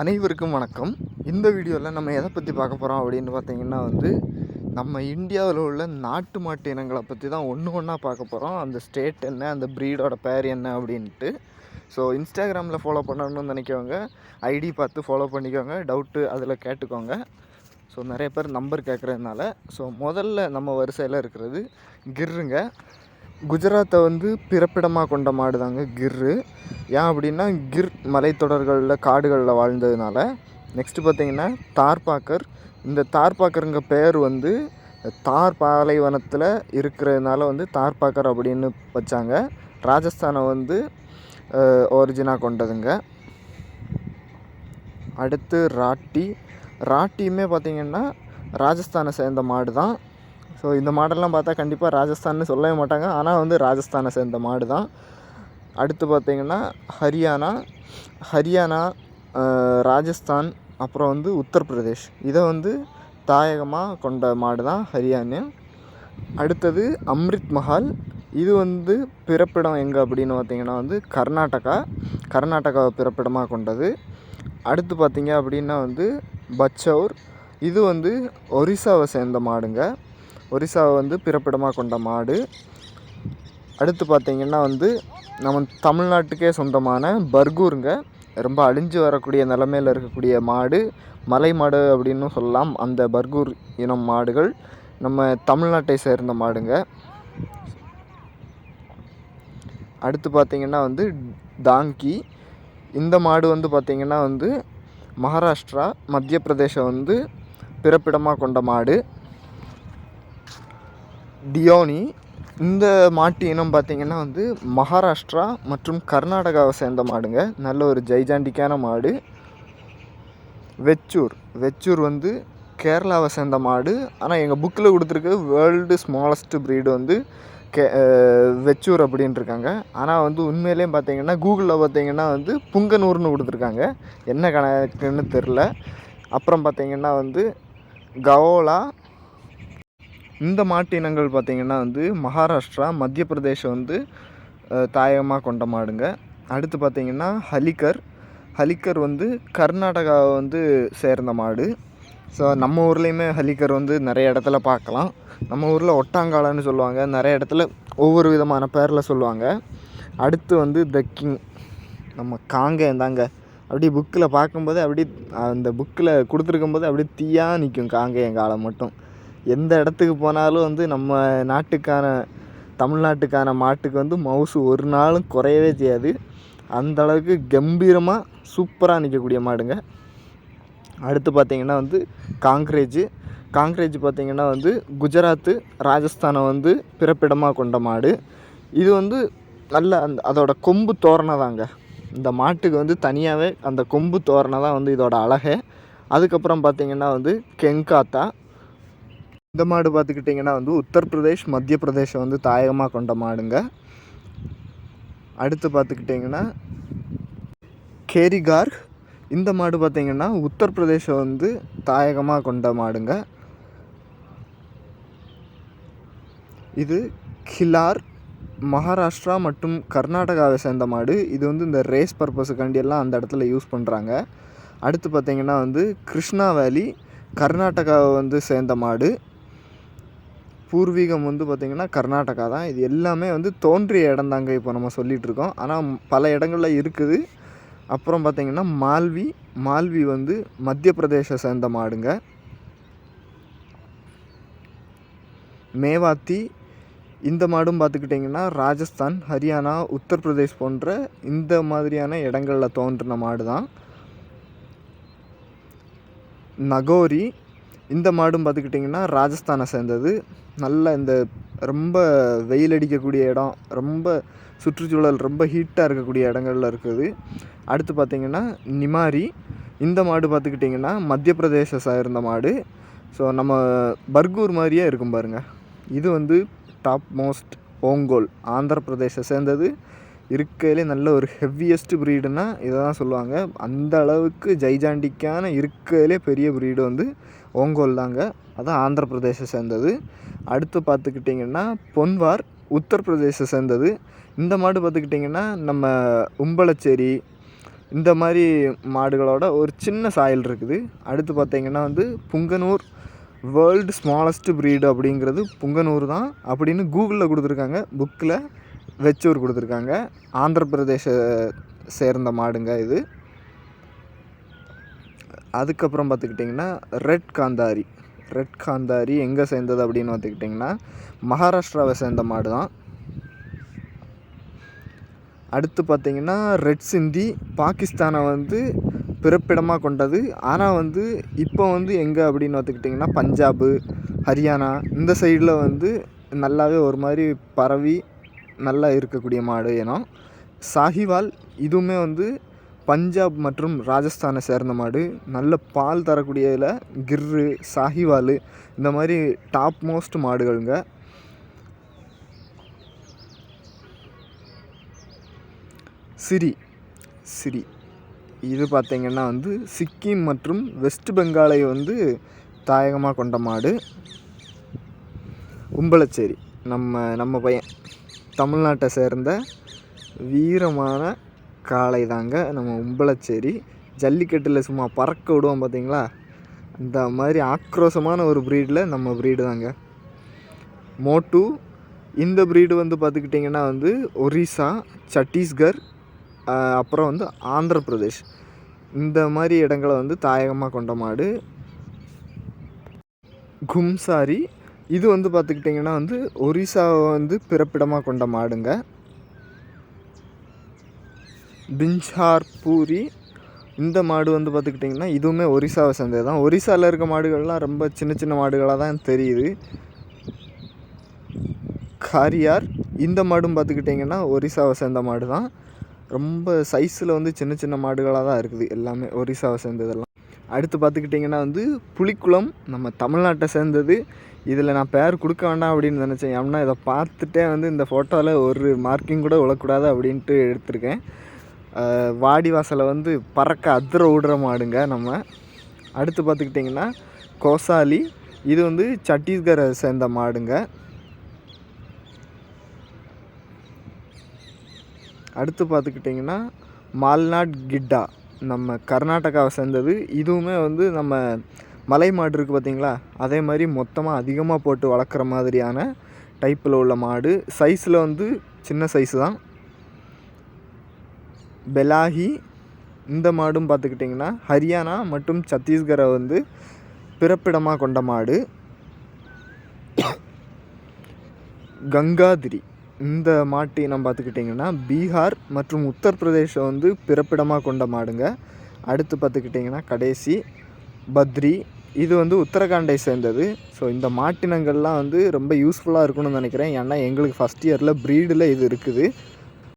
அனைவருக்கும் வணக்கம். இந்த வீடியோவில் நம்ம எதை பற்றி பார்க்க போகிறோம் அப்படின்னு பார்த்தீங்கன்னா வந்து நம்ம இந்தியாவில் உள்ள நாட்டு மாட்டு இனங்களை பற்றி தான் ஒன்று ஒன்றா பார்க்க போகிறோம் அந்த ஸ்டேட் என்ன அந்த ப்ரீடோட பேர் என்ன அப்படின்ட்டு. ஸோ இன்ஸ்டாகிராமில் ஃபாலோ பண்ணணும்னு நினைக்கவங்க ஐடி பார்த்து ஃபாலோ பண்ணிக்கோங்க. டவுட்டு அதில் கேட்டுக்கோங்க. ஸோ நிறைய பேர் நம்பர் கேட்குறதுனால ஸோ முதல்ல நம்ம வரிசையில் இருக்கிறது கிர்ருங்க. குஜராத்தை வந்து பிறப்பிடமாக கொண்ட மாடு தாங்க கிர்ரு. ஏன் அப்படின்னா கிர் மலைத்தொடர்களில் காடுகளில் வாழ்ந்ததுனால. நெக்ஸ்ட்டு பார்த்தீங்கன்னா தார்பாக்கர். இந்த தார்பாக்கருங்க பேர் வந்து தார் பாலைவனத்தில் இருக்கிறதுனால வந்து தார்பாக்கர் அப்படின்னு வச்சாங்க. ராஜஸ்தானை வந்து ஒரிஜினாக கொண்டதுங்க. அடுத்து ராட்டி. ராட்டியுமே பார்த்திங்கன்னா ராஜஸ்தானை சேர்ந்த மாடு தான் ஸோ இந்த மாடெல்லாம் பார்த்தா கண்டிப்பாக ராஜஸ்தான்னு சொல்லவே மாட்டாங்க. ஆனால் வந்து ராஜஸ்தானை சேர்ந்த மாடு தான். அடுத்து பார்த்திங்கன்னா ஹரியானா. ஹரியானா ராஜஸ்தான் அப்புறம் வந்து உத்தரப்பிரதேஷ். இதை வந்து தாயகமாக கொண்ட மாடு தான் ஹரியானா. அடுத்தது அம்ரித் மஹால். இது வந்து பிறப்பிடம் எங்கே அப்படின்னு பார்த்தீங்கன்னா வந்து கர்நாடகா. கர்நாடகாவை பிறப்பிடமாக கொண்டது. அடுத்து பார்த்திங்க அப்படின்னா வந்து பச்சௌர். இது வந்து ஒரிசாவை சேர்ந்த மாடுங்க. ஒரிசாவை வந்து பிறப்பிடமாக கொண்ட மாடு. அடுத்து பார்த்திங்கன்னா வந்து நம்ம தமிழ்நாட்டுக்கே சொந்தமான பர்கூருங்க. ரொம்ப அழிஞ்சு வரக்கூடிய நிலமையில் இருக்கக்கூடிய மாடு மலை மாடு அப்படின்னு சொல்லலாம். அந்த பர்கூர் இனம் மாடுகள் நம்ம தமிழ்நாட்டை சேர்ந்த மாடுங்க. அடுத்து பார்த்திங்கன்னா வந்து டாங்கி. இந்த மாடு வந்து பார்த்திங்கன்னா வந்து மகாராஷ்டிரா மத்திய பிரதேசம் வந்து பிறப்பிடமாக கொண்ட மாடு. டியோனி. இந்த மாட்டு இனம் பார்த்திங்கன்னா வந்து மகாராஷ்டிரா மற்றும் கர்நாடகாவை சேர்ந்த மாடுங்க. நல்ல ஒரு ஜைஜாண்டிக்கான மாடு. வெச்சூர். வெச்சூர் வந்து கேரளாவை சேர்ந்த மாடு. ஆனால் எங்கள் புக்கில் கொடுத்துருக்க வேர்ல்டு ஸ்மாலஸ்ட் ப்ரீடு வந்து கே வெச்சூர் அப்படின்னு இருக்காங்க ஆனால் வந்து உண்மையிலேயே பார்த்தீங்கன்னா கூகுளில் பார்த்தீங்கன்னா வந்து புங்கனூர்னு கொடுத்துருக்காங்க. என்ன கணக்குன்னு தெரில அப்புறம் பார்த்தீங்கன்னா வந்து கவோலா இந்த மாட்டு இனங்கள் பார்த்திங்கன்னா வந்து மகாராஷ்டிரா மத்திய பிரதேசம் வந்து தாயகமாக கொண்ட மாடுங்க. அடுத்து பார்த்திங்கன்னா ஹலிகர். ஹலிக்கர் வந்து கர்நாடகாவை வந்து சேர்ந்த மாடு. ஸோ நம்ம ஊர்லேயுமே ஹலிக்கர் வந்து நிறைய இடத்துல பார்க்கலாம். நம்ம ஊரில் ஒட்டாங்காலன்னு சொல்லுவாங்க. நிறைய இடத்துல ஒவ்வொரு விதமான பேரில் சொல்லுவாங்க. அடுத்து வந்து த கிங். நம்ம காங்கேயம் தாங்க. அப்படியே புக்கில் பார்க்கும்போது அப்படியே அந்த புக்கில் கொடுத்துருக்கும்போது அப்படியே தீயாக நிற்கும் காங்கேயம் காலம் மட்டும். எந்த இடத்துக்கு போனாலும் வந்து நம்ம நாட்டுக்கான தமிழ்நாட்டுக்கான மாட்டுக்கு வந்து மவுசு ஒரு நாளும் குறையவே செய்யாது. அந்தளவுக்கு கம்பீரமாக சூப்பராக நிற்கக்கூடிய மாடுங்க. அடுத்து பார்த்திங்கன்னா வந்து காங்க்ரேஜ். காங்க்ரேஜ் பார்த்திங்கன்னா வந்து குஜராத்து ராஜஸ்தானை வந்து பிறப்பிடமாக கொண்ட மாடு. இது வந்து நல்ல அந்த அதோடய கொம்பு தோரணை தாங்க. இந்த மாட்டுக்கு வந்து தனியாகவே அந்த கொம்பு தோரணை தான் வந்து இதோட அழகே. அதுக்கப்புறம் பார்த்திங்கன்னா வந்து கெங்காத்தா. இந்த மாடு பார்த்துக்கிட்டிங்கன்னா வந்து உத்தரப்பிரதேஷ் மத்திய பிரதேசம் வந்து தாயகமாக கொண்ட மாடுங்க. அடுத்து பார்த்துக்கிட்டிங்கன்னா கேரிகார். இந்த மாடு பார்த்திங்கன்னா உத்தரப்பிரதேசம் வந்து தாயகமாக கொண்ட மாடுங்க. இது கிலார் மகாராஷ்டிரா மற்றும் கர்நாடகாவை சேர்ந்த மாடு. இது வந்து இந்த ரேஸ் பர்பஸுக்காண்டி எல்லாம் அந்த இடத்துல யூஸ் பண்ணுறாங்க அடுத்து பார்த்திங்கன்னா வந்து கிருஷ்ணா வேலி கர்நாடகாவை வந்து சேர்ந்த மாடு. பூர்வீகம் வந்து பார்த்திங்கன்னா கர்நாடகா தான். இது எல்லாமே வந்து தோன்றிய இடம் தாங்க இப்போ நம்ம சொல்லிகிட்டு இருக்கோம். ஆனால் பல இடங்களில் இருக்குது. அப்புறம் பார்த்திங்கன்னா மால்வி. மால்வி வந்து மத்திய பிரதேச சேர்ந்த மாடுங்க. மேவாத்தி. இந்த மாடும் பார்த்துக்கிட்டிங்கன்னா ராஜஸ்தான் ஹரியானா உத்தரப்பிரதேஷ் போன்ற இந்த மாதிரியான இடங்களில் தோன்றின மாடு தான் நகோரி. இந்த மாடும் பார்த்துக்கிட்டிங்கன்னா ராஜஸ்தானை சேர்ந்தது. நல்ல இந்த ரொம்ப வெயில் அடிக்கக்கூடிய இடம் ரொம்ப சுற்றுச்சூழல் ரொம்ப ஹீட்டாக இருக்கக்கூடிய இடங்கள்ல இருக்குது. அடுத்து பார்த்திங்கன்னா நிமாரி. இந்த மாடு பார்த்துக்கிட்டிங்கன்னா மத்திய பிரதேச சேர்ந்த மாடு. ஸோ நம்ம பர்கூர் மாதிரியே இருக்கும் பாருங்கள் இது வந்து டாப் மோஸ்ட் ஓங்கோல் ஆந்திர பிரதேச சேர்ந்தது. இருக்கையிலே நல்ல ஒரு ஹெவியஸ்ட் ப்ரீடுனா இதை தான் சொல்லுவாங்க. அந்த அளவுக்கு ஜைஜாண்டிக்கான இருக்கையிலே பெரிய ப்ரீடு வந்து ஓங்கோல் தாங்க. அதான் ஆந்திர பிரதேச சேர்ந்தது. அடுத்து பார்த்துக்கிட்டிங்கன்னா பொன்வார் உத்தரப்பிரதேச சேர்ந்தது. இந்த மாடு பார்த்துக்கிட்டிங்கன்னா நம்ம உம்பளச்சேரி இந்த மாதிரி மாடுகளோட ஒரு சின்ன சாயல் இருக்குது. அடுத்து பார்த்தீங்கன்னா வந்து புங்கனூர் வேர்ல்டு ஸ்மாலஸ்ட் ப்ரீடு அப்படிங்கிறது புங்கனூர் தான். அப்படின்னு கூகுளில் கொடுத்துருக்காங்க. புக்கில் வெச்சூர் கொடுத்துருக்காங்க. ஆந்திர பிரதேச சேர்ந்த மாடுங்க இது. அதுக்கப்புறம் பார்த்துக்கிட்டிங்கன்னா ரெட் காந்தாரி. ரெட் காந்தாரி எங்கே சேர்ந்தது அப்படின்னு பார்த்துக்கிட்டிங்கன்னா மகாராஷ்டிராவை சேர்ந்த மாடு தான் அடுத்து பார்த்தீங்கன்னா ரெட் சிந்தி பாகிஸ்தானை வந்து பிறப்பிடமாக கொண்டது. ஆனால் வந்து இப்போ வந்து எங்கே அப்படின்னு பார்த்துக்கிட்டிங்கன்னா பஞ்சாபு ஹரியானா இந்த சைடில் வந்து நல்லாவே ஒரு மாதிரி பரவி நல்லா இருக்கக்கூடிய மாடு ஏன்னா சாஹிவால் இதுவுமே வந்து பஞ்சாப் மற்றும் ராஜஸ்தானை சேர்ந்த மாடு. நல்ல பால் தரக்கூடியதில் கிர்ரு சாஹிவால் இந்த மாதிரி டாப் மோஸ்ட் மாடுகளுங்க. சிரி சிரி. இது பார்த்திங்கன்னா வந்து சிக்கிம் மற்றும் வெஸ்ட் பெங்காலை வந்து தாயகமாக கொண்ட மாடு. உம்பளச்சேரி நம்ம நம்ம பையன். தமிழ்நாட்டை சேர்ந்த வீரமான காளை தாங்க நம்ம உம்பளச்சேரி. ஜல்லிக்கட்டில் சும்மா பறக்க விடுவோம் பார்த்தீங்களா அந்த மாதிரி ஆக்ரோஷமான ஒரு ப்ரீடில் நம்ம ப்ரீடு தாங்க. மோட்டு இந்த ப்ரீடு வந்து பார்த்துக்கிட்டிங்கன்னா வந்து ஒரிசா சத்தீஸ்கர் அப்புறம் வந்து ஆந்திர பிரதேஷ் இந்த மாதிரி இடங்களை வந்து தாயகமாக கொண்ட மாடு. கும்சாரி இது வந்து பார்த்துக்கிட்டிங்கன்னா வந்து ஒரிசாவை வந்து பிறப்பிடமாக கொண்ட மாடுங்க. பிஞ்சார் பூரி இந்த மாடு வந்து பார்த்துக்கிட்டிங்கன்னா இதுவுமே ஒரிசாவை சேர்ந்தது தான். ஒரிசாவில் இருக்க மாடுகள்லாம் ரொம்ப சின்ன சின்ன மாடுகளாக தான் தெரியுது. காரியார் இந்த மாடும் பார்த்துக்கிட்டிங்கன்னா ஒரிசாவை சேர்ந்த மாடு தான். ரொம்ப சைஸில் வந்து சின்ன சின்ன மாடுகளாக தான் இருக்குது. எல்லாமே ஒரிசாவை சேர்ந்ததெல்லாம். அடுத்து பார்த்துக்கிட்டிங்கன்னா வந்து புலிக்குளம் நம்ம தமிழ்நாட்டை சேர்ந்தது. இதில் நான் பேர் கொடுக்க வேண்டாம் அப்படின்னு நினச்சேன். ஏன்னா இதை பார்த்துட்டே வந்து இந்த ஃபோட்டோவில் ஒரு மார்க்கிங் கூட விழக்கூடாது அப்படின்ட்டு எடுத்திருக்கேன். வாடி வாசலை வந்து பறக்க அதிர விடுற மாடுங்க நம்ம. அடுத்து பார்த்துக்கிட்டிங்கன்னா கோசாலி. இது வந்து சத்தீஸ்கரை சேர்ந்த மாடுங்க. அடுத்து பார்த்துக்கிட்டிங்கன்னா மால்நாட் கிட்டா. நம்ம கர்நாடகாவை சேர்ந்தது. இதுவுமே வந்து நம்ம மலை மாடு இருக்குது பார்த்தீங்களா? அதே மாதிரி மொத்தமாக அதிகமாக போட்டு வளர்க்குற மாதிரியான டைப்பில் உள்ள மாடு. சைஸில் வந்து சின்ன சைஸு தான். பெலாகி இந்த மாடும் பார்த்துக்கிட்டிங்கன்னா ஹரியானா மற்றும் சத்தீஸ்கரை வந்து பிறப்பிடமாக கொண்ட மாடு. கங்காதிரி. இந்த மாட்டு இனம் பார்த்துக்கிட்டிங்கன்னா பீகார் மற்றும் உத்தரப்பிரதேசம் வந்து பிறப்பிடமாக கொண்ட மாடுங்க. அடுத்து பார்த்துக்கிட்டிங்கன்னா கடைசி பத்ரி. இது வந்து உத்தரகாண்டை சேர்ந்தது. ஸோ இந்த மாட்டினங்கள்லாம் வந்து ரொம்ப யூஸ்ஃபுல்லாக இருக்கும்னு நினைக்கிறேன். ஏன்னா எங்களுக்கு ஃபஸ்ட் இயரில் ப்ரீடில் இது இருக்குது.